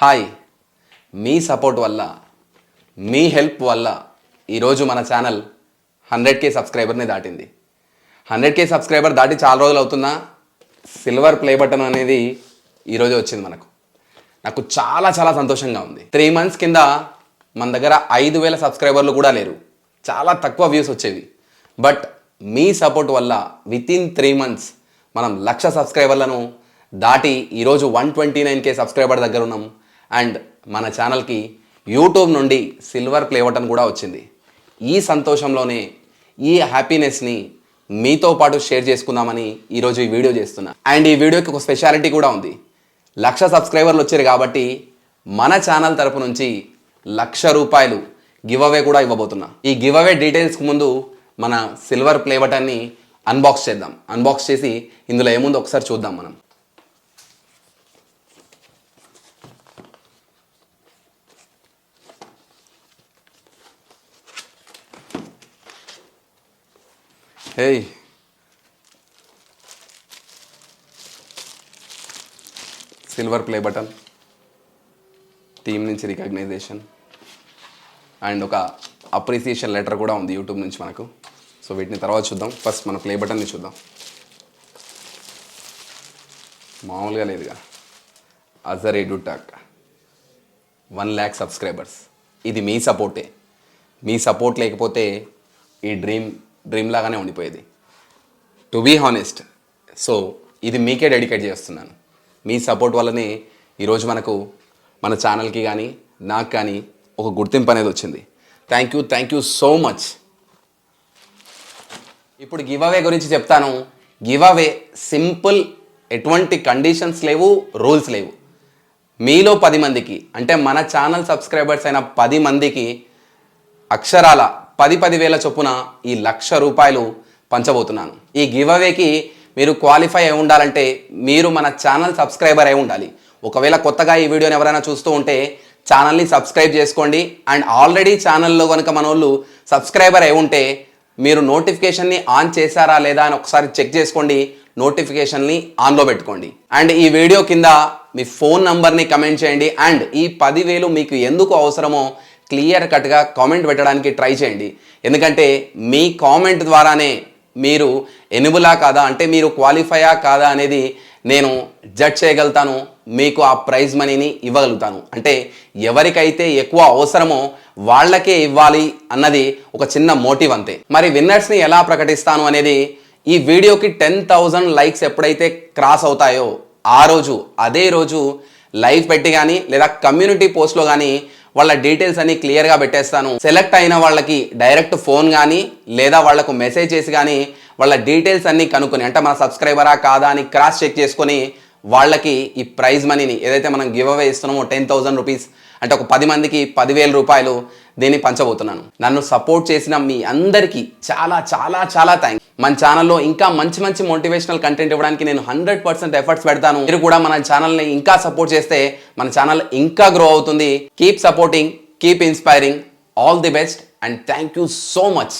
Hi. మీ support వల్ల మీ help వల్ల ఈరోజు మన ఛానల్ హండ్రెడ్ కే సబ్స్క్రైబర్ని దాటింది. హండ్రెడ్ కే సబ్స్క్రైబర్ దాటి చాలా రోజులు అవుతున్నా సిల్వర్ ప్లే బటన్ అనేది ఈరోజు వచ్చింది మనకు. నాకు చాలా చాలా సంతోషంగా ఉంది. త్రీ మంత్స్ కింద మన దగ్గర ఐదు వేల సబ్స్క్రైబర్లు కూడా లేరు. చాలా తక్కువ వ్యూస్ వచ్చేవి. బట్ మీ సపోర్ట్ వల్ల విత్ ఇన్ త్రీ మంత్స్ మనం లక్ష సబ్స్క్రైబర్లను దాటి ఈరోజు one twenty nine K subscriber దగ్గర ఉన్నాం. అండ్ మన ఛానల్కి యూట్యూబ్ నుండి సిల్వర్ ప్లే బటన్ కూడా వచ్చింది. ఈ సంతోషంలోనే ఈ హ్యాపీనెస్ని మీతో పాటు షేర్ చేసుకుందామని ఈరోజు ఈ వీడియో చేస్తున్నా. అండ్ ఈ వీడియోకి ఒక స్పెషాలిటీ కూడా ఉంది. లక్ష సబ్స్క్రైబర్లు వచ్చారు కాబట్టి మన ఛానల్ తరపు నుంచి లక్ష రూపాయలు గివ్ అవే కూడా ఇవ్వబోతున్నా. ఈ గివ్ అవే డీటెయిల్స్కి ముందు మన సిల్వర్ ప్లే బటన్ని అన్బాక్స్ చేద్దాం. అన్బాక్స్ చేసి ఇందులో ఏముందో ఒకసారి చూద్దాం మనం. Hey silver play button team నుంచి రికగ్నైజేషన్ అండ్ ఒక అప్రిసియేషన్ లెటర్ కూడా ఉంది యూట్యూబ్ నుంచి మనకు. సో వీటిని తర్వాత చూద్దాం. ఫస్ట్ మన ప్లే బటన్ని చూద్దాం. మామూలుగా లేదుగా. అజర్ ఎడుటాక్ వన్ ల్యాక్ సబ్స్క్రైబర్స్ ఇది మీ సపోర్టే మీ సపోర్ట్ లేకపోతే ఈ డ్రీమ్ డ్రీమ్ లాగానే ఉండిపోయేది. టు బీ హానెస్ట్ సో ఇది మీకే డెడికేట్ చేస్తున్నాను. మీ సపోర్ట్ వల్లనే ఈరోజు మనకు మన ఛానల్కి కానీ నాకు కానీ ఒక గుర్తింపు అనేది వచ్చింది. Thank you thank you so much ఇప్పుడు గివ్ అవే గురించి చెప్తాను. గివ్ అవే సింపుల్ ఎటువంటి కండిషన్స్ లేవు రూల్స్ లేవు. మీలో పది మందికి అంటే మన ఛానల్ సబ్స్క్రైబర్స్ అయిన పది మందికి అక్షరాల పది పది వేల చొప్పున ఈ లక్ష రూపాయలు పంచబోతున్నాను. ఈ గివ్ అవేకి మీరు క్వాలిఫై అయి ఉండాలంటే మీరు మన ఛానల్ సబ్స్క్రైబర్ అయి ఉండాలి. ఒకవేళ కొత్తగా ఈ వీడియోని ఎవరైనా చూస్తూ ఉంటే ఛానల్ని సబ్స్క్రైబ్ చేసుకోండి. అండ్ ఆల్రెడీ ఛానల్లో కనుక మన వాళ్ళు సబ్స్క్రైబర్ అయి ఉంటే మీరు నోటిఫికేషన్ని ఆన్ చేశారా లేదా అని ఒకసారి చెక్ చేసుకోండి. నోటిఫికేషన్ని ఆన్లో పెట్టుకోండి. అండ్ ఈ వీడియో కింద మీ ఫోన్ నంబర్ని కమెంట్ చేయండి. అండ్ ఈ పదివేలు మీకు ఎందుకు అవసరమో క్లియర్ కట్గా కామెంట్ పెట్టడానికి ట్రై చేయండి. ఎందుకంటే మీ కామెంట్ ద్వారానే మీరు ఎనుబులా కాదా అంటే మీరు క్వాలిఫయా కాదా అనేది నేను జడ్జ్ చేయగలుగుతాను మీకు ఆ ప్రైజ్ మనీని ఇవ్వగలుగుతాను. అంటే ఎవరికైతే ఎక్కువ అవసరమో వాళ్ళకే ఇవ్వాలి అన్నది ఒక చిన్న మోటివ్ అంతే. మరి విన్నర్స్ని ఎలా ప్రకటిస్తాను అనేది ఈ వీడియోకి టెన్ థౌజండ్ లైక్స్ ఎప్పుడైతే క్రాస్ అవుతాయో ఆ రోజు అదే రోజు లైవ్ పెట్టి కానీ లేదా కమ్యూనిటీ పోస్ట్లో కానీ వాళ్ళ డీటెయిల్స్ అన్ని క్లియర్గా పెట్టేస్తాను. సెలెక్ట్ అయిన వాళ్ళకి డైరెక్ట్ ఫోన్ కానీ లేదా వాళ్ళకు మెసేజ్ చేసి కానీ వాళ్ళ డీటెయిల్స్ అన్ని కనుక్కొని అంటే మన సబ్స్క్రైబరా కాదా అని క్రాస్ చెక్ చేసుకొని వాళ్ళకి ఈ ప్రైజ్ మనీని ఏదైతే మనం గివ్ అవే ఇస్తున్నామో టెన్ థౌసండ్ రూపీస్ అంటే ఒక పది మందికి పదివేల రూపాయలు దీన్ని పంచబోతున్నాను. నన్ను సపోర్ట్ చేసిన మీ అందరికీ చాలా చాలా చాలా థ్యాంక్స్ మన ఛానల్లో ఇంకా మంచి మంచి మోటివేషనల్ కంటెంట్ ఇవ్వడానికి నేను హండ్రెడ్ పర్సెంట్ ఎఫర్ట్స్ పెడతాను. మీరు కూడా మన ఛానల్ని ఇంకా సపోర్ట్ చేస్తే మన ఛానల్ ఇంకా గ్రో అవుతుంది. Keep supporting keep inspiring all the best and thank you so much